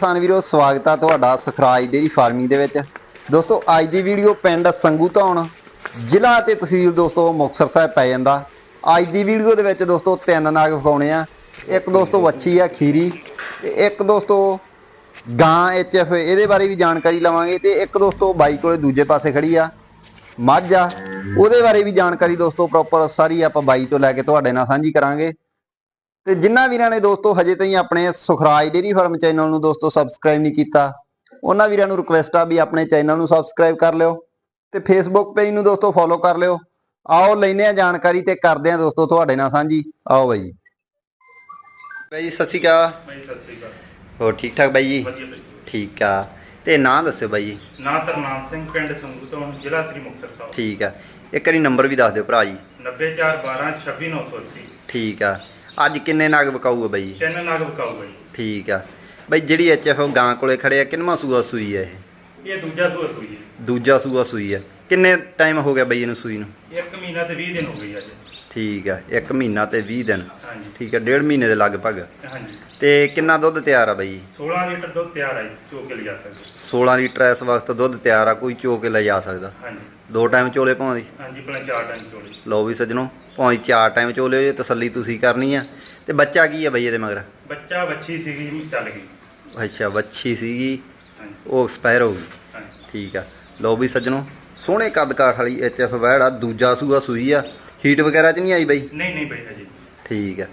ਕਿਸਾਨ ਵੀਰੋ, ਸਵਾਗਤ ਆ ਤੁਹਾਡਾ ਸਖਰਾਜ ਡੇਰੀ ਫਾਰਮਿੰਗ ਦੇ ਵਿੱਚ। ਦੋਸਤੋ, ਅੱਜ ਦੀ ਵੀਡੀਓ ਪਿੰਡ ਸੰਗੂ ਧੌਣ, ਜ਼ਿਲ੍ਹਾ ਤੇ ਤਹਿਸੀਲ ਦੋਸਤੋ ਮੁਕਤਸਰ ਸਾਹਿਬ ਪੈ ਜਾਂਦਾ। ਅੱਜ ਦੀ ਵੀਡੀਓ ਦੇ ਵਿੱਚ ਦੋਸਤੋ ਤਿੰਨ ਨਾਗ ਵਿਖਾਉਣੇ ਆ। ਇੱਕ ਦੋਸਤੋ ਵੱਛੀ ਆ, ਖੀਰੀ ਤੇ ਇੱਕ ਦੋਸਤੋ ਗਾਂ ਐਚਐਫ ਇਹਦੇ ਬਾਰੇ ਵੀ ਜਾਣਕਾਰੀ ਲਵਾਂਗੇ ਤੇ ਇੱਕ ਦੋਸਤੋ ਬਾਈ ਕੋਲੇ ਦੂਜੇ ਪਾਸੇ ਖੜੀ ਆ, ਮੱਝ ਆ। ਉਹਦੇ ਬਾਰੇ ਵੀ ਜਾਣਕਾਰੀ ਦੋਸਤੋ ਪ੍ਰੋਪਰ ਸਾਰੀ ਆਪਾਂ ਬਾਈ ਤੋਂ ਲੈ ਕੇ ਤੁਹਾਡੇ ਨਾਲ ਸਾਂਝੀ ਕਰਾਂਗੇ। ਤੇ ਜਿਨ੍ਹਾਂ ਵੀਰਾਂ ਨੇ ਦੋਸਤੋ ਹਜੇ ਤਾਈਂ ਆਪਣੇ ਸੁਖਰਾਜ ਡੇਰੀ ਫਾਰਮ ਚੈਨਲ ਨੂੰ ਦੋਸਤੋ ਸਬਸਕ੍ਰਾਈਬ ਨਹੀਂ ਕੀਤਾ ਉਹਨਾਂ ਵੀਰਾਂ ਨੂੰ ਰਿਕੁਐਸਟ ਆ ਵੀ ਆਪਣੇ ਚੈਨਲ ਨੂੰ ਸਬਸਕ੍ਰਾਈਬ ਕਰ ਲਿਓ ਤੇ ਫੇਸਬੁੱਕ ਪੇਜ ਨੂੰ ਦੋਸਤੋ ਫੋਲੋ ਕਰ ਲਿਓ। ਆਓ ਲੈਨੇ ਆ ਜਾਣਕਾਰੀ ਤੇ ਕਰਦੇ ਆ ਦੋਸਤੋ ਤੁਹਾਡੇ ਨਾਲ ਸਾਂਝੀ। ਆਓ ਬਾਈ ਜੀ। ਬਾਈ ਜੀ, ਸਤਿ ਸ਼੍ਰੀ ਅਕਾਲ। ਬਾਈ ਸਤਿ ਸ੍ਰੀ ਅਕਾਲ। ਹੋਰ ਠੀਕ ਠਾਕ ਬਾਈ ਜੀ? ਵਧੀਆ ਬਾਈ ਠੀਕ ਆ। ਤੇ ਨਾਂ ਦੱਸਿਓ ਬਾਈ ਜੀ। ਨਾਂ ਤਰਨਾਮ ਸਿੰਘ ਪਿੰਡ ਸੰਗੂ ਤੋਂ ਜ਼ਿਲ੍ਹਾ ਸ੍ਰੀ ਮੁਕਤਸਰ ਸਾਹਿਬ। ਠੀਕ ਆ। ਇੱਕ ਵਾਰੀ ਨੰਬਰ ਵੀ ਦੱਸ ਦਿਓ ਭਰਾ ਜੀ। 90412 26980 ਠੀਕ ਆ। ਅੱਜ ਕਿੰਨੇ ਨਾਗ ਵਿਕਾਊਗਾ ਬਾਈ ਜੀ? ਤਿੰਨ ਨਾਗ ਵਿਕਾਊ ਬਾਈ ਠੀਕ ਆ। ਬਾਈ ਜਿਹੜੀ ਐਚਐਫ ਗਾਂ ਕੋਲੇ ਖੜੇ ਆ ਕਿੰਨਵਾਂ ਸੂਆ ਸੂਈ ਆ ਇਹ? ਇਹ ਦੂਜਾ ਸੂਆ ਸੂਈ ਹੈ ਦੂਜਾ ਸੂਆ ਸੂਈ ਆ। ਕਿੰਨੇ ਟਾਈਮ ਹੋ ਗਿਆ ਬਈ ਇਹਨੂੰ ਸੂਈ ਨੂੰ? ਇੱਕ ਮਹੀਨਾ ਤੇ 20 ਦਿਨ ਹੋ ਗਏ ਅੱਜ। ਠੀਕ ਆ 1 ਮਹੀਨਾ ਤੇ 20 ਦਿਨ। ਹਾਂਜੀ। ਠੀਕ ਆ ਡੇਢ ਮਹੀਨੇ ਦੇ ਲਗਭਗ। ਹਾਂਜੀ। ਤੇ ਕਿੰਨਾ ਦੁੱਧ ਤਿਆਰ ਆ ਬਈ? 16 ਲੀਟਰ ਦੁੱਧ ਤਿਆਰ ਹੈ ਚੋ ਕੇ ਲਿਜਾ ਸਕਦੇ। 16 ਲੀਟਰ ਇਸ ਵਕਤ ਦੁੱਧ ਤਿਆਰ ਆ ਕੋਈ ਚੋ ਕੇ ਲੈ ਜਾ ਸਕਦਾ। ਹਾਂਜੀ। ਦੋ ਟਾਈਮ ਚੋਲੇ ਪਾਉਂਦੀ? ਹਾਂਜੀ ਪਹਿਲਾਂ ਚਾਰ ਟਾਈਮ ਚੋਲੀ। ਲਓ ਵੀ ਸੱਜਣੋ ਭਾਵੇਂ ਚਾਰ ਟਾਈਮ ਚੋਲੇ ਜੇ ਤਸੱਲੀ ਤੁਸੀਂ ਕਰਨੀ ਆ। ਤੇ ਬੱਚਾ ਕੀ ਆ ਬਈ ਇਹਦੇ ਮਗਰ? ਬੱਚਾ ਵੱਛੀ ਸੀਗੀ ਚੱਲ ਗਈ। ਅੱਛਾ ਵੱਛੀ ਸੀਗੀ। ਹਾਂਜੀ। ਉਹ ਐਕਸਪਾਇਰ ਹੋ ਗਈ। ਹਾਂਜੀ। ਠੀਕ ਆ। ਲਓ ਵੀ ਸੱਜਣੋ ਸੋਹਣੇ ਕੱਦ ਕਾਠ ਵਾਲੀ ਐਚਐਫ ਵੈੜ ਆ ਦੂਜਾ ਸੂਆ ਸੂਈ ਆ। ਹੀਟ ਵਗੈਰਾ ਚ ਨਹੀਂ ਆਈ ਬਈ? ਨਹੀਂ ਨਹੀਂ ਬਾਈ ਹਜੇ। ਠੀਕ ਆ।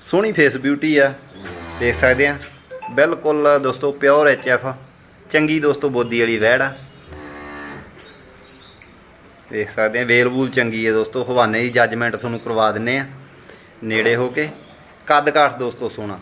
ਸੋਹਣੀ ਫੇਸ ਬਿਊਟੀ ਆ। ਦੇਖ ਸਕਦੇ ਆ। ਬਿਲਕੁਲ ਦੋਸਤੋ ਪਿਓਰ ਐਚਐਫ ਚੰਗੀ ਦੋਸਤੋ ਬੋਦੀ ਵਾਲੀ ਵੈੜ ਆ। ਦੇਖ ਸਕਦੇ ਆ ਵੇਲ ਵੂਲ ਚੰਗੀ ਹੈ ਦੋਸਤੋ। ਹਵਾਨੇ ਦੀ ਜੱਜਮੈਂਟ ਤੁਹਾਨੂੰ ਕਰਵਾ ਦਿੰਨੇ ਆ। ਨੇੜੇ ਹੋ ਕੇ। ਕੱਦ ਕਾਠ ਦੋਸਤੋ ਸੋਹਣਾ।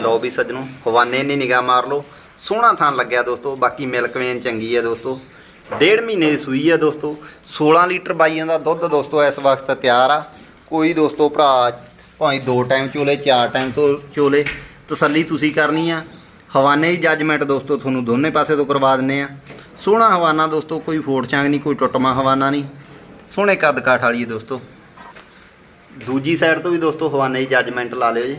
ਲਓ ਵੀ ਸੱਜਣੋ ਹਵਾਨੇ ਦੀ ਨਿਗਾਹ ਮਾਰ ਲਓ। ਸੋਹਣਾ ਥਾਂ ਲੱਗਿਆ ਦੋਸਤੋ। ਬਾਕੀ ਮਿਲਕ ਵੇਨ ਚੰਗੀ ਹੈ ਦੋਸਤੋ। ਡੇਢ ਮਹੀਨੇ ਦੀ ਸੂਈ ਹੈ ਦੋਸਤੋ। 16 ਲੀਟਰ ਬਾਈਆਂ ਦਾ ਦੁੱਧ ਦੋਸਤੋ ਇਸ ਵਕਤ ਤਿਆਰ ਆ। ਕੋਈ ਦੋਸਤੋ ਭਰਾ ਭਾਵੇਂ ਦੋ ਟਾਈਮ ਚੋਲੇ, ਚਾਰ ਟਾਈਮ ਤੋਂ ਚੋਲੇ, ਤਸੱਲੀ ਤੁਸੀਂ ਕਰਨੀ ਆ। ਹਵਾਨੇ ਦੀ ਜੱਜਮੈਂਟ ਦੋਸਤੋ ਤੁਹਾਨੂੰ ਦੋਨੇ ਪਾਸੇ ਤੋਂ ਕਰਵਾ ਦਿੰਨੇ ਆ। ਸੋਹਣਾ ਹਵਾਨਾ ਦੋਸਤੋ, ਕੋਈ ਫੋੜ ਚਾਂਗ ਨਹੀਂ, ਕੋਈ ਟੁੱਟਮਾ ਹਵਾਨਾ ਨਹੀਂ। ਸੋਹਣੇ ਕੱਦ ਕਾਠ ਵਾਲੀ ਹੈ ਦੋਸਤੋ। ਦੂਜੀ ਸਾਈਡ ਤੋਂ ਵੀ ਦੋਸਤੋ ਹਵਾਨੇ ਦੀ ਜੱਜਮੈਂਟ ਲਾ ਲਿਓ ਜੀ।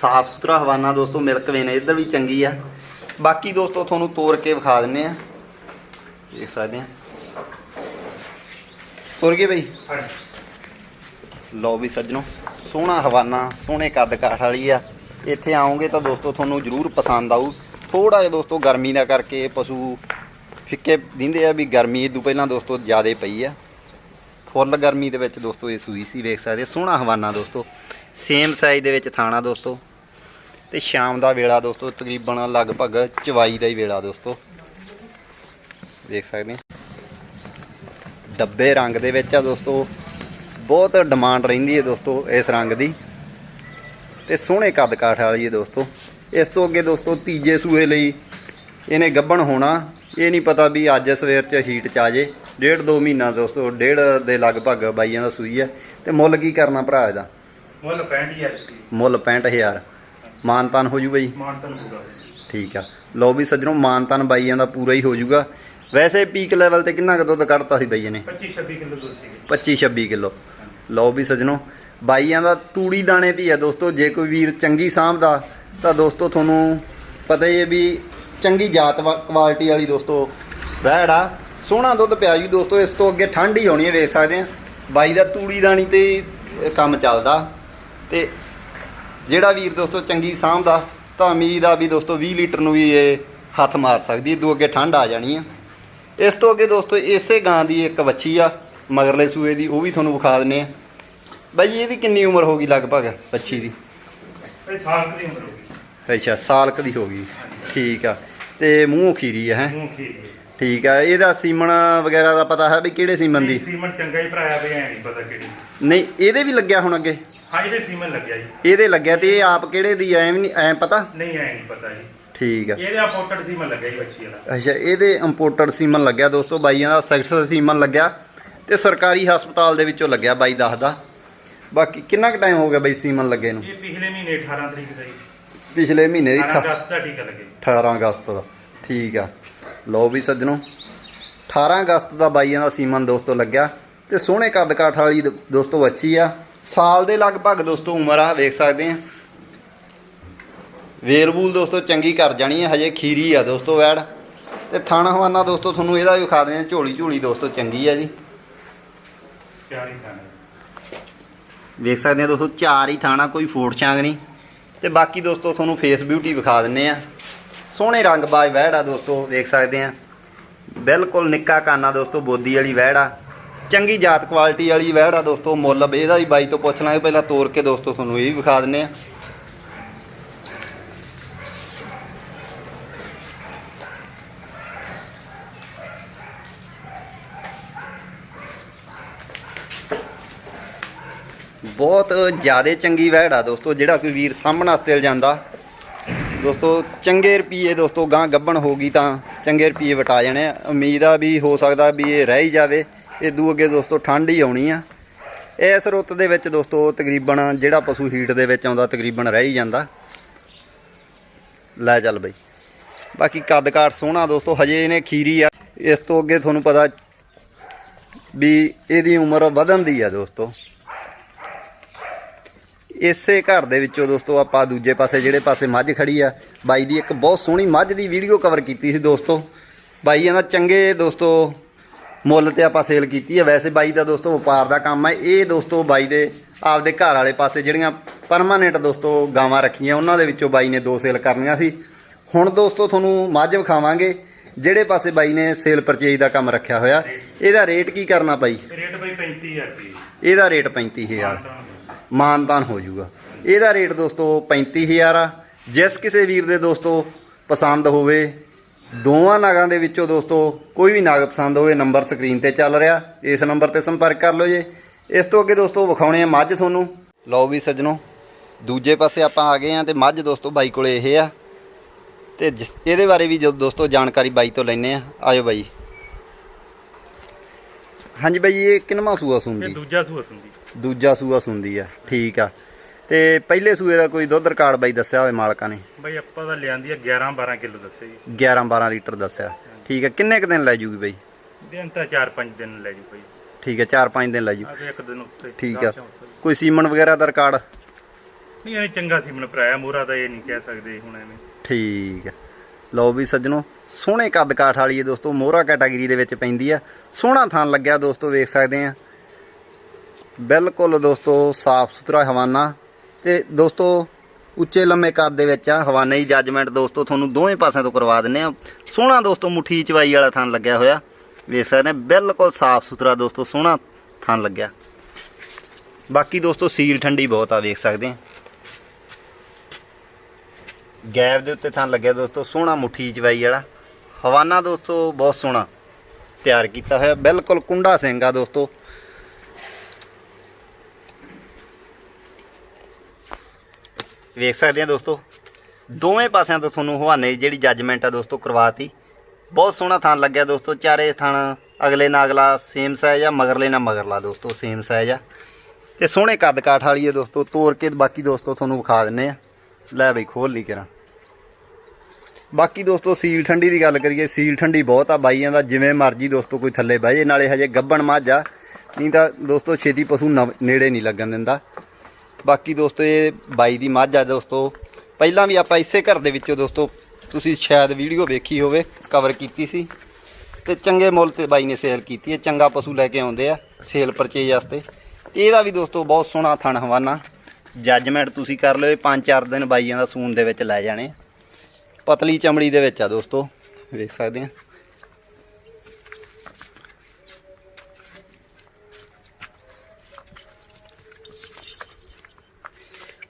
ਸਾਫ਼ ਸੁਥਰਾ ਹਵਾਨਾ ਦੋਸਤੋ, ਮਿਲਕ ਵੇਨ ਇੱਧਰ ਵੀ ਚੰਗੀ ਆ। ਬਾਕੀ ਦੋਸਤੋ ਤੁਹਾਨੂੰ ਤੋੜ ਕੇ ਵਿਖਾ ਦਿੰਨੇ ਆ। ਦੇਖ ਸਕਦੇ ਆ ਤੁਰ ਗਏ ਬਈ? ਲਓ ਵੀ ਸੱਜਣੋ ਸੋਹਣਾ ਹਵਾਨਾ ਸੋਹਣੇ ਕੱਦ ਕਾਠ ਵਾਲੀ ਆ। ਇੱਥੇ ਆਓਗੇ ਤਾਂ ਦੋਸਤੋ ਤੁਹਾਨੂੰ ਜ਼ਰੂਰ ਪਸੰਦ ਆਊ। ਥੋੜਾ ਜਿਹਾ ਦੋਸਤੋ ਗਰਮੀ ਦਾ ਕਰਕੇ ਪਸ਼ੂ ਫਿੱਕੇ ਦਿੰਦੇ ਆ ਵੀ ਗਰਮੀ ਇਦੋਂ ਪਹਿਲਾਂ ਦੋਸਤੋ ਜ਼ਿਆਦੇ ਪਈ ਆ। ਫੁੱਲ ਗਰਮੀ ਦੇ ਵਿੱਚ ਦੋਸਤੋ ਇਹ ਸੂਈ ਸੀ ਵੇਖ ਸਕਦੇ ਸੋਹਣਾ ਹਵਾਨਾ ਦੋਸਤੋ। ਸੇਮ ਸਾਈਜ਼ ਦੇ ਵਿੱਚ ਥਾਣਾ ਦੋਸਤੋ। ਤੇ ਸ਼ਾਮ ਦਾ ਵੇਲਾ ਦੋਸਤੋ ਤਕਰੀਬਨ ਲਗਭਗ ਚਵਾਈ ਦਾ ਹੀ ਵੇਲਾ ਦੋਸਤੋ। ਵੇਖ ਸਕਦੇ ਡੱਬੇ ਰੰਗ ਦੇ ਵਿੱਚ ਆ ਦੋਸਤੋ। ਬਹੁਤ ਡਿਮਾਂਡ ਰਹਿੰਦੀ ਹੈ ਦੋਸਤੋ ਇਸ ਰੰਗ ਦੀ। ਤੇ ਸੋਹਣੇ ਕੱਦ ਕਾਠ ਵਾਲੀ ਹੈ ਦੋਸਤੋ। ਇਸ ਤੋਂ ਅੱਗੇ ਦੋਸਤੋ ਤੀਜੇ ਸੂਏ ਲਈ ਇਹਨੇ ਗੱਭਣ ਹੋਣਾ। ਇਹ ਨਹੀਂ ਪਤਾ ਵੀ ਅੱਜ ਸਵੇਰ 'ਚ ਹੀਟ 'ਚ ਆ ਜੇ। ਡੇਢ ਦੋ ਮਹੀਨਾ ਦੋਸਤੋ ਡੇਢ ਦੇ ਲਗਭਗ ਬਾਈਆਂ ਦਾ ਸੂਈ ਹੈ ਤੇ ਮੁੱਲ ਕੀ ਕਰਨਾ ਭਰਾ ਇਹਦਾ? ਮੁੱਲ 65000 ਰੁਪਏ ਮੁੱਲ 65000 ਮਾਨਤਾਨ ਹੋ ਜੂ ਬਈ? ਮਾਨਤਨ ਪੂਰਾ ਠੀਕ ਆ। ਲਓ ਵੀ ਸੱਜਣੋ ਮਾਨਤਾਨ ਬਾਈਆਂ ਦਾ ਪੂਰਾ ਹੀ ਹੋ ਜੂਗਾ। ਵੈਸੇ ਪੀਕ ਲੈਵਲ ਤੇ ਕਿੰਨਾ ਕੁ ਦੁੱਧ ਕੱਢਤਾ ਸੀ ਬਈ ਇਹਨੇ? 25 26 ਕਿਲੋ ਦੁੱਧ ਸੀਗੇ 25 26 ਕਿਲੋ। ਲਓ ਵੀ ਸੱਜਣੋ ਬਾਈਆਂ ਦਾ ਤੂੜੀ ਦਾਣੇ ਦੀ ਹੈ ਦੋਸਤੋ ਜੇ ਕੋਈ ਵੀਰ ਚੰਗੀ ਸਾਂਭਦਾ ਤਾਂ ਦੋਸਤੋ ਤੁਹਾਨੂੰ ਪਤਾ ਹੀ ਹੈ ਵੀ ਚੰਗੀ ਜਾਤ ਕੁਆਲਿਟੀ ਵਾਲੀ ਦੋਸਤੋ ਵਹਿੜ ਆ। ਸੋਹਣਾ ਦੁੱਧ ਪਿਆ ਜੀ ਦੋਸਤੋ ਇਸ ਤੋਂ ਅੱਗੇ ਠੰਡ ਹੀ ਹੋਣੀ ਹੈ ਵੇਖ ਸਕਦੇ ਆ। ਬਾਈ ਦਾ ਤੂੜੀ ਦਾਣੀ ਤੇ ਕੰਮ ਚੱਲਦਾ। ਤੇ ਜਿਹੜਾ ਵੀਰ ਦੋਸਤੋ ਚੰਗੀ ਸਾਂਭਦਾ ਤਾਂ ਉਮੀਦ ਆ ਵੀ ਦੋਸਤੋ 20 ਲੀਟਰ ਨੂੰ ਵੀ ਇਹ ਹੱਥ ਮਾਰ ਸਕਦੀ ਹੈ ਦੋ ਅੱਗੇ ਠੰਡ ਆ ਜਾਣੀ ਆ। ਇਸ ਤੋਂ ਅੱਗੇ ਦੋਸਤੋ ਇਸੇ ਗਾਂ ਦੀ ਇੱਕ ਵੱਛੀ ਆ ਮਗਰਲੇ ਸੂਏ ਦੀ ਉਹ ਵੀ ਤੁਹਾਨੂੰ ਵਿਖਾ ਦਿੰਨੇ ਆ ਬਾਈ ਜੀ, ਇਹਦੀ ਕਿੰਨੀ ਉਮਰ ਹੋਗੀ ਲਗਭਗ ਵੱਛੀ ਦੀ? ਇਹ ਸਾਲ ਕੁ ਦੀ ਉਮਰ ਹੋ ਗਈ। ਅੱਛਾ ਠੀਕ ਆ। ਤੇ ਮੂੰਹ ਖੀਰੀ ਹੈ? ਮੂੰਹ ਖੀਰ ਠੀਕ ਆ। ਇਹਦਾ ਸੀਮਨ ਵਗੈਰਾ ਦਾ ਪਤਾ ਹੈ ਵੀ ਕਿਹੜੇ ਸੀਮਨ ਦੀ? ਸੀਮਨ ਚੰਗਾ ਹੀ ਭਰਾਇਆ ਵੀ ਐ ਨਹੀਂ ਪਤਾ ਕਿਹੜੀ। ਨਹੀਂ ਇਹਦੇ ਵੀ ਲੱਗਿਆ ਹੁਣ ਅੱਗੇ? ਹਾਂ ਇਹਦੇ ਸੀਮਨ ਲੱਗਿਆ ਜੀ। ਇਹਦੇ ਲੱਗਿਆ ਤੇ ਇਹ ਆਪ ਕਿਹੜੇ ਦੀ ਐ ਵੀ ਨਹੀਂ ਐ ਪਤਾ? ਨਹੀਂ ਐ ਨਹੀਂ ਪਤਾ ਜੀ। ਠੀਕ ਆ। ਇਹਦੇ ਆਪੋਟਡ ਸੀਮਨ ਲੱਗਿਆ ਜੀ ਬੱਚੀ ਵਾਲਾ। ਅੱਛਾ ਇਹਦੇ ਇੰਪੋਰਟਡ ਸੀਮਨ ਲੱਗਿਆ ਦੋਸਤੋ ਬਾਈਆਂ ਦਾ ਸੈਕਟਰ ਸੀਮਨ ਲੱਗਿਆ ਤੇ ਸਰਕਾਰੀ ਹਸਪਤਾਲ ਦੇ ਵਿੱਚੋਂ ਲੱਗਿਆ ਬਾਈ ਦੱਸਦਾ ਬਾਕੀ ਕਿੰਨਾ ਕੁ ਟਾਈਮ ਹੋ ਗਿਆ ਬਾਈ ਸੀਮਨ ਲੱਗੇ ਨੂੰ? ਇਹ ਪਿਛਲੇ ਮਹੀਨੇ 18 ਤਰੀਕ ਦਾ ਜੀ। ਪਿਛਲੇ ਮਹੀਨੇ ਦੀ 18 ਅਠਾ- ਅਗਸਤ ਦਾ ਟੀਕਾ ਲੱਗੇ 18 ਅਗਸਤ ਦਾ ਠੀਕ ਆ। ਲਓ ਵੀ ਸੱਜਣੋ 18 ਅਗਸਤ ਦਾ ਬਾਈਆਂ ਦਾ ਸੀਮਨ ਦੋਸਤੋ ਲੱਗਿਆ ਤੇ ਸੋਹਣੇ ਕੱਦ ਕਾਠ ਵਾਲੀ ਦੋਸਤੋ ਅੱਛੀ ਆ। ਸਾਲ ਦੇ ਲਗਭਗ ਦੋਸਤੋ ਉਮਰ ਆ ਵੇਖ ਸਕਦੇ ਆ। ਵੇਰਬੂਲ ਦੋਸਤੋ ਚੰਗੀ ਕਰ ਜਾਣੀ ਹੈ ਹਜੇ ਖੀਰੀ ਆ ਦੋਸਤੋ ਵੈੜ। ਤੇ ਥਾਣਾ ਹਵਾਨਾ ਦੋਸਤੋ ਤੁਹਾਨੂੰ ਇਹਦਾ ਵੀ ਵਿਖਾ ਦਿੰਦੇ ਹਾਂ ਝੋਲੀ ਝੋਲੀ ਦੋਸਤੋ ਚੰਗੀ ਆ ਜੀ। ਵੇਖ ਸਕਦੇ ਆ ਦੋਸਤੋ ਚਾਰ ਹੀ ਥਾਣਾ ਕੋਈ ਫੋੜ ਛਾਂਗ ਨਹੀਂ। ਤੇ ਬਾਕੀ ਦੋਸਤੋ ਤੁਹਾਨੂੰ ਫੇਸ ਬਿਊਟੀ ਵਿਖਾ ਦਿੰਨੇ ਆ। ਸੋਹਣੇ ਰੰਗ ਬਾਜ ਵਹਿੜ ਆ ਦੋਸਤੋ ਵੇਖ ਸਕਦੇ ਆ। ਬਿਲਕੁਲ ਨਿੱਕਾ ਕਾਨਾ ਦੋਸਤੋ ਬੋਦੀ ਵਾਲੀ ਵਹਿੜ ਆ। ਚੰਗੀ ਜਾਤ ਕੁਆਲਿਟੀ ਵਾਲੀ ਵਹਿੜ ਆ ਦੋਸਤੋ ਮੁੱਲ ਇਹਦਾ ਵੀ ਬਾਈ ਤੋਂ ਪੁੱਛ ਲਾਂਗੇ ਪਹਿਲਾਂ ਤੋੜ ਕੇ ਦੋਸਤੋ ਤੁਹਾਨੂੰ ਇਹ ਵੀ ਵਿਖਾ ਦਿੰਨੇ ਆ। ਬਹੁਤ ਜ਼ਿਆਦਾ ਚੰਗੀ ਵਹਿੜ ਆ ਦੋਸਤੋ, ਜਿਹੜਾ ਕੋਈ ਵੀਰ ਸਾਹਮਣ ਵਾਸਤੇ ਜਾਂਦਾ। ਦੋਸਤੋ, ਚੰਗੇ ਰੁਪਏ ਦੋਸਤੋ ਗਾਂ ਗੱਬਣ ਹੋ ਗਈ ਤਾਂ ਚੰਗੇ ਰੁਪਏ ਵਟਾ ਜਾਣੇ ਆ। ਉਮੀਦ ਆ ਵੀ ਹੋ ਸਕਦਾ ਵੀ ਇਹ ਰਹਿ ਹੀ ਜਾਵੇ। ਇਹ ਦੂ ਅੱਗੇ ਦੋਸਤੋ ਠੰਡ ਹੀ ਆਉਣੀ ਆ। ਇਸ ਰੁੱਤ ਦੇ ਵਿੱਚ ਦੋਸਤੋ, ਤਕਰੀਬਨ ਜਿਹੜਾ ਪਸ਼ੂ ਹੀਟ ਦੇ ਵਿੱਚ ਆਉਂਦਾ, ਤਕਰੀਬਨ ਰਹਿ ਹੀ ਜਾਂਦਾ। ਲੈ ਚੱਲ ਬਈ। ਬਾਕੀ ਕੱਦ ਕਾਠ ਸੋਹਣਾ ਦੋਸਤੋ, ਹਜੇ ਇਹਨੇ ਖੀਰੀ ਆ। ਇਸ ਤੋਂ ਅੱਗੇ ਤੁਹਾਨੂੰ ਪਤਾ ਵੀ ਇਹਦੀ ਉਮਰ ਵਧਣ ਦੀ ਆ ਦੋਸਤੋ। ਇਸੇ ਘਰ ਦੇ ਵਿੱਚੋਂ ਦੋਸਤੋ ਆਪਾਂ ਦੂਜੇ ਪਾਸੇ ਜਿਹੜੇ ਪਾਸੇ ਮੱਝ ਖੜੀ ਆ ਬਾਈ ਦੀ ਇੱਕ ਬਹੁਤ ਸੋਹਣੀ ਮੱਝ ਦੀ ਵੀਡੀਓ ਕਵਰ ਕੀਤੀ ਸੀ ਦੋਸਤੋ। ਬਾਈ ਇਹਨਾਂ ਚੰਗੇ ਦੋਸਤੋ ਮੁੱਲ ਤੇ ਆਪਾਂ ਸੇਲ ਕੀਤੀ ਹੈ ਵੈਸੇ ਬਾਈ ਦਾ ਦੋਸਤੋ ਵਪਾਰ ਦਾ ਕੰਮ ਹੈ ਇਹ ਦੋਸਤੋ ਬਾਈ ਦੇ ਆਪਦੇ ਘਰ ਵਾਲੇ ਪਾਸੇ ਜਿਹੜੀਆਂ ਪਰਮਾਨੈਂਟ ਦੋਸਤੋ ਗਾਵਾਂ ਰੱਖੀਆਂ ਉਹਨਾਂ ਦੇ ਵਿੱਚੋਂ ਬਾਈ ਨੇ ਦੋ ਸੇਲ ਕਰਨੀਆਂ ਸੀ। ਹੁਣ ਦੋਸਤੋ ਤੁਹਾਨੂੰ ਮੱਝ ਵਿਖਾਵਾਂਗੇ ਜਿਹੜੇ ਪਾਸੇ ਬਾਈ ਨੇ ਸੇਲ ਪਰਚੇਜ ਦਾ ਕੰਮ ਰੱਖਿਆ ਹੋਇਆ। ਇਹਦਾ ਰੇਟ ਕੀ ਕਰਨਾ ਬਾਈ? ਰੇਟ ਬਈ 35000 ਰੁਪਏ। ਇਹਦਾ ਰੇਟ 35000 ਮਾਨਤਾਨ ਹੋ ਜਾਊਗਾ। ਇਹਦਾ ਰੇਟ ਦੋਸਤੋ 35000 ਆ। ਜਿਸ ਕਿਸੇ ਵੀਰ ਦੇ ਦੋਸਤੋ ਪਸੰਦ ਹੋਵੇ, ਦੋਵਾਂ ਨਾਗਾਂ ਦੇ ਵਿੱਚੋਂ ਦੋਸਤੋ ਕੋਈ ਵੀ ਨਾਗ ਪਸੰਦ ਹੋਵੇ, ਨੰਬਰ ਸਕਰੀਨ ਤੇ ਚੱਲ ਰਿਹਾ। ਇਸ ਨੰਬਰ ਤੇ ਸੰਪਰਕ ਕਰ ਲਓ ਜੇ। ਇਸ ਤੋਂ ਅੱਗੇ ਦੋਸਤੋ ਵਿਖਾਉਣੇ ਆ ਮੱਝ ਤੁਹਾਨੂੰ। ਲਓ ਵੀ ਸੱਜਣੋ, ਦੂਜੇ ਪਾਸੇ ਆਪਾਂ ਆ ਗਏ ਆ ਤੇ ਮੱਝ ਦੋਸਤੋ ਬਾਈ ਕੋਲੇ ਇਹ ਆ। ਤੇ ਜਿਸ- ਇਹਦੇ ਬਾਰੇ ਵੀ ਜੋ ਦੋਸਤੋ ਜਾਣਕਾਰੀ ਬਾਈ ਤੋਂ ਲੈਣੇ ਆ। ਆਜੋ ਬਾਈ। ਹਾਂਜੀ ਬਾਈ, ਇਹ ਕਿੰਨਵਾਂ ਸੂਆ ਇਹ ਦੂਜਾ ਸੂਆ ਸੁੰਦੀ ਦੂਜਾ ਸੂਆ ਸੁੰਦੀ ਆ ਠੀਕ ਆ। ਤੇ ਪਹਿਲੇ ਸੂਏ ਦਾ ਕੋਈ ਦੁੱਧ ਰਿਕਾਰਡ ਬਾਈ ਦੱਸਿਆ ਹੋਵੇ ਮਾਲਕਾਂ ਨੇ? ਬਈ ਆਪਾਂ ਤਾਂ ਲਿਆਂਦੀ ਆ 11 12 ਕਿਲੋ ਦੱਸੇ ਜੀ। 11 12 ਲੀਟਰ ਦੱਸਿਆ। ਠੀਕ ਆ ਕਿੰਨੇ ਕੁ ਦਿਨ ਲੈ ਜੂਗੀ ਬਾਈ? ਦਿਨ ਤਾਂ 4-5 ਦਿਨ ਲੈ ਜੂ ਬਈ। ਠੀਕ ਆ 4-5 ਦਿਨ ਲੈ ਜੂ। ਇੱਕ ਦਿਨ ਉੱਤੇ ਠੀਕ ਆ। ਕੋਈ ਸੀਮਨ ਵਗੈਰਾ ਦਾ ਰਿਕਾਰਡ? ਨਹੀਂ ਐ ਚੰਗਾ ਸੀ ਮਨ ਭਰਾਇਆ ਮੋਰਾ ਤਾਂ ਇਹ ਨਹੀਂ ਕਹਿ ਸਕਦੇ ਹੁਣ ਐਵੇਂ। ਠੀਕ ਆ। ਲਓ ਵੀ ਸੱਜਣੋ ਸੋਹਣੇ ਕੱਦ ਕਾਠ ਵਾਲੀ ਹੈ ਦੋਸਤੋ ਮੋਹਰਾ ਕੈਟਾਗਰੀ ਦੇ ਵਿੱਚ ਪੈਂਦੀ ਆ। ਸੋਹਣਾ ਥਾਨ ਲੱਗਿਆ ਦੋਸਤੋ ਵੇਖ ਸਕਦੇ ਆ। ਬਿਲਕੁਲ ਦੋਸਤੋ ਸਾਫ਼ ਸੁਥਰਾ ਹਵਾਨਾ ਤੇ ਦੋਸਤੋ ਉੱਚੇ ਲੰਮੇ ਕੱਦ ਦੇ ਵਿੱਚ ਆ ਹਵਾਨੇ ਦੀ ਜੱਜਮੈਂਟ ਦੋਸਤੋ ਤੁਹਾਨੂੰ ਦੋਵੇਂ ਪਾਸਿਆਂ ਤੋਂ ਕਰਵਾ ਦਿੰਨੇ ਆ ਸੋਹਣਾ ਦੋਸਤੋ ਮੁੱਠੀ ਚਵਾਈ ਵਾਲਾ ਥਾਨ ਲੱਗਿਆ ਹੋਇਆ। ਵੇਖ ਸਕਦੇ ਬਿਲਕੁਲ ਸਾਫ਼ ਸੁਥਰਾ ਦੋਸਤੋ ਸੋਹਣਾ ਥਾਨ ਲੱਗਿਆ। ਬਾਕੀ ਦੋਸਤੋ ਸੀਲ ਠੰਡੀ ਬਹੁਤ ਆ, ਵੇਖ ਸਕਦੇ ਆ ਗੈਰ ਦੇ ਉੱਤੇ ਥਾਂ ਲੱਗਿਆ ਦੋਸਤੋ, ਸੋਹਣਾ ਮੁੱਠੀ ਚਵਾਈ ਵਾਲਾ। ਹਵਾਨਾ ਦੋਸਤੋ ਬਹੁਤ ਸੋਹਣਾ ਤਿਆਰ ਕੀਤਾ ਹੋਇਆ, ਬਿਲਕੁਲ ਕੁੰਡਾ ਸਿੰਘ ਆ ਦੋਸਤੋ। ਵੇਖ ਸਕਦੇ ਆ ਦੋਸਤੋ। ਦੋਵੇਂ ਪਾਸਿਆਂ ਤੋਂ ਤੁਹਾਨੂੰ ਹਵਾਨੇ ਜਿਹੜੀ ਜੱਜਮੈਂਟ ਆ ਦੋਸਤੋ ਕਰਵਾਤੀ। ਬਹੁਤ ਸੋਹਣਾ ਥਾਂ ਲੱਗਿਆ ਦੋਸਤੋ, ਚਾਰੇ ਥਾਂ ਅਗਲੇ ਨਾਲ ਅਗਲਾ ਸੇਮ ਸਾਈਜ਼ ਆ, ਮਗਰਲੇ ਨਾਲ ਮਗਰਲਾ ਦੋਸਤੋ ਸੇਮ ਸਾਈਜ਼ ਆ। ਤੇ ਸੋਹਣੇ ਕੱਦ ਕਾਠ ਵਾਲੀ ਹੈ ਦੋਸਤੋ, ਤੋਰ ਕੇ ਬਾਕੀ ਦੋਸਤੋ ਤੁਹਾਨੂੰ ਵਿਖਾ ਦਿੰਨੇ ਆ। ਲੈ ਬਈ ਖੋਲ ਲਈ ਕਰਾਂ। ਬਾਕੀ ਦੋਸਤੋ, ਸੀਲ ਠੰਡੀ ਦੀ ਗੱਲ ਕਰੀਏ, ਸੀਲ ਠੰਡੀ ਬਹੁਤ ਆ ਬਾਈਆਂ ਦਾ, ਜਿਵੇਂ ਮਰਜ਼ੀ ਦੋਸਤੋ ਕੋਈ ਥੱਲੇ ਬਹਿ ਜੇ, ਨਾਲੇ ਹਜੇ ਗੱਬਣ ਮਾਝਾ ਨਹੀਂ ਤਾਂ ਦੋਸਤੋ, ਛੇਤੀ ਪਸ਼ੂ ਨਵ- ਨੇੜੇ ਨਹੀਂ ਲੱਗਣ ਦਿੰਦਾ। ਬਾਕੀ ਦੋਸਤੋ, ਇਹ ਬਾਈ ਦੀ ਮੱਝ ਆ ਦੋਸਤੋ। ਪਹਿਲਾਂ ਵੀ ਆਪਾਂ ਇਸੇ ਘਰ ਦੇ ਵਿੱਚੋਂ ਦੋਸਤੋ, ਤੁਸੀਂ ਸ਼ਾਇਦ ਵੀਡੀਓ ਵੇਖੀ ਹੋਵੇ ਕਵਰ ਕੀਤੀ ਸੀ। ਤੇ ਚੰਗੇ ਮੁੱਲ ਤੇ ਬਾਈ ਨੇ ਸੇਲ ਕੀਤੀ ਹੈ, ਚੰਗਾ ਪਸ਼ੂ ਲੈ ਕੇ ਆਉਂਦੇ ਆ ਸੇਲ ਪਰਚੇਜ ਵਾਸਤੇ। ਇਹਦਾ ਵੀ ਦੋਸਤੋ, ਬਹੁਤ ਸੋਹਣਾ ਥਣ ਹਵਾਨਾ। ਜੱਜਮੈਂਟ ਤੁਸੀਂ ਕਰ ਲਿਓ, ਇਹ ਪੰਜ ਚਾਰ ਦਿਨ ਬਾਈਆਂ ਦਾ ਸੂਨ ਦੇ ਵਿੱਚ ਲੈ ਜਾਣੇ। ਪਤਲੀ ਚਮੜੀ ਦੇ ਵਿੱਚ ਆ ਦੋਸਤੋ, ਵੇਖ ਸਕਦੇ ਆ।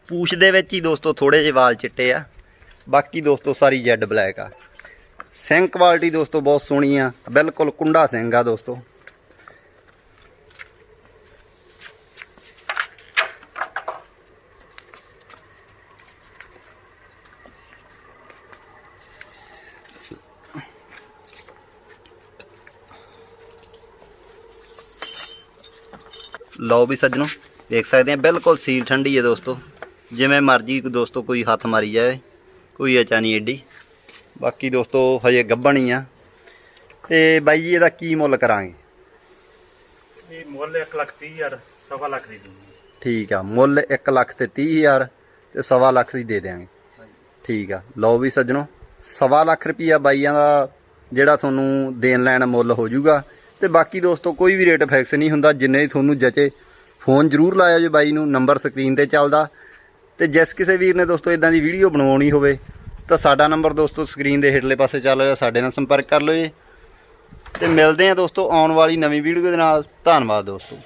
ਪੂਛ ਦੇ ਵਿੱਚ ਹੀ ਦੋਸਤੋ ਥੋੜੇ ਜਿਹੇ ਵਾਲ ਚਿੱਟੇ ਆ। ਬਾਕੀ ਦੋਸਤੋ ਸਾਰੀ ਜੈਡ ਬਲੈਕ ਆ। ਸਿੰਘ ਕੁਆਲਿਟੀ ਦੋਸਤੋ ਬਹੁਤ ਸੋਹਣੀ ਆ। ਬਿਲਕੁਲ ਕੁੰਡਾ ਸਿੰਘ ਆ ਦੋਸਤੋ। ਲਓ ਵੀ ਸੱਜਣੋ, ਦੇਖ ਸਕਦੇ ਆ, ਬਿਲਕੁਲ ਸੀਲ ਠੰਡੀ ਹੈ ਦੋਸਤੋ। ਜਿਵੇਂ ਮਰਜ਼ੀ ਦੋਸਤੋ ਕੋਈ ਹੱਥ ਮਾਰੀ ਜਾਵੇ ਕੋਈ ਅਚਾ ਨਹੀਂ ਏਡੀ। ਬਾਕੀ ਦੋਸਤੋ ਹਜੇ ਗੱਭਣ ਹੀ ਆ। ਤੇ ਬਾਈ ਜੀ ਇਹਦਾ ਕੀ ਮੁੱਲ ਕਰਾਂਗੇ? ਇਹ ਮੁੱਲ 1 ਲੱਖ 30 ਹਜ਼ਾਰ ਸਵਾ ਲੱਖ ਦੀ ਦੂੰਗੀ ਠੀਕ ਆ ਮੁੱਲ 1 ਲੱਖ ਤੇ 30000 ਤੇ ਸਵਾ ਲੱਖ ਦੀ ਦੇ ਦਿਆਂਗੇ। ਠੀਕ ਆ ਲਓ ਵੀ ਸੱਜਣੋ ਸਵਾ ਲੱਖ ਰੁਪਈਆ ਬਾਈਆਂ ਦਾ ਜਿਹੜਾ ਤੁਹਾਨੂੰ ਦੇਣ ਲੈਣ ਮੁੱਲ ਹੋ ਜਾਊਗਾ। ਤੇ ਬਾਕੀ ਦੋਸਤੋ ਕੋਈ ਵੀ ਰੇਟ ਫਿਕਸ ਨਹੀਂ ਹੁੰਦਾ ਜਿੰਨੇ ਤੁਹਾਨੂੰ ਜਚੇ ਫੋਨ ਜ਼ਰੂਰ ਲਾਇਓ ਜੀ ਬਾਈ ਨੂੰ ਨੰਬਰ ਸਕਰੀਨ ਤੇ ਚੱਲਦਾ। ਤੇ ਜਿਸ ਕਿਸੇ ਵੀਰ ਨੇ ਦੋਸਤੋ ਇਦਾਂ ਦੀ ਵੀਡੀਓ ਬਣਵਾਉਣੀ ਹੋਵੇ, ਤਾਂ ਸਾਡਾ ਨੰਬਰ ਦੋਸਤੋ ਸਕਰੀਨ ਦੇ ਹੇਠਲੇ ਪਾਸੇ ਚੱਲ ਰਿਹਾ, ਸਾਡੇ ਨਾਲ ਸੰਪਰਕ ਕਰ ਲਓ ਜੀ। ਤੇ ਮਿਲਦੇ ਹਾਂ ਦੋਸਤੋ ਆਉਣ ਵਾਲੀ ਨਵੀਂ ਵੀਡੀਓ ਦੇ ਨਾਲ। ਧੰਨਵਾਦ ਦੋਸਤੋ।